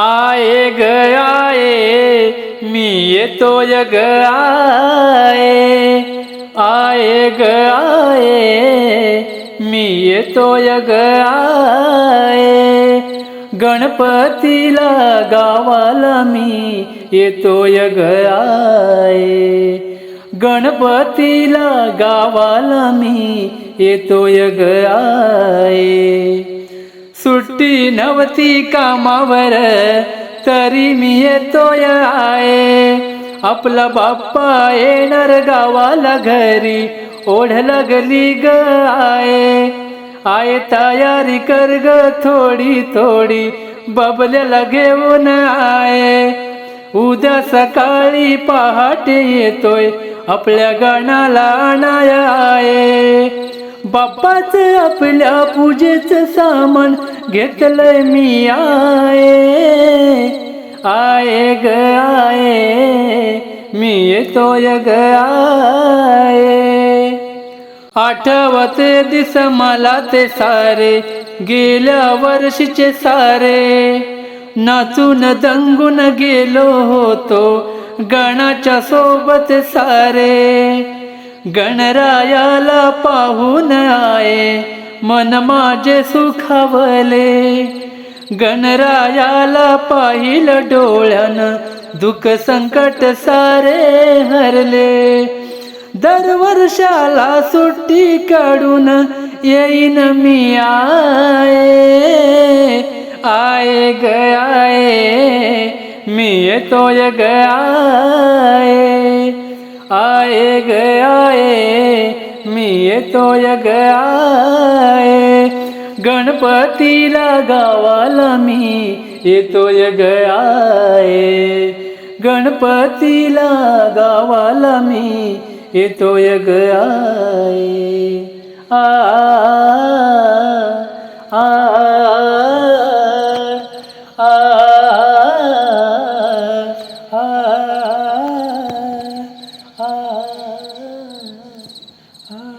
आये ग आये मी येतोय ग आये. आये ग आये मी येतोय ग आये. गणपतीला गावाला मी येतोय ग आये. गणपतीला गावाला मी येतोय ग आये. सुट्टी नव्हती कामावर तरी मी येतोय आहे. आपला बाप्पा येणार गावाला घरी ओढ लागली ग आहे. आय तयारी कर ग थोडी थोडी बबल्याला घेऊन आहे. उद्या सकाळी पहाटे येतोय आपल्या गणाला आणाय आहे. बाप्पाच आपल्या पूजेचं सामान घेतलंय मी आये आये ग आये मी येतोय ग आये आठवते दिस मला ते सारे गेल्या वर्षीचे सारे. नाचून दंगून गेलो होतो गणाच्या सोबत सारे. गणरायाला पाहून आये मन माझे सुखावले. गणरायाला पाहिलं डोळ्यानं दुःख संकट सारे हरले. दरवर्षाला सुट्टी काढून येईन मी आये आये ग मी येतोय ग आये ग येतोय गयाय गणपतीला गावाला मी येतोय गयाय गणपतीला गावाला मी येतोय गयाय आ आ आ Ah.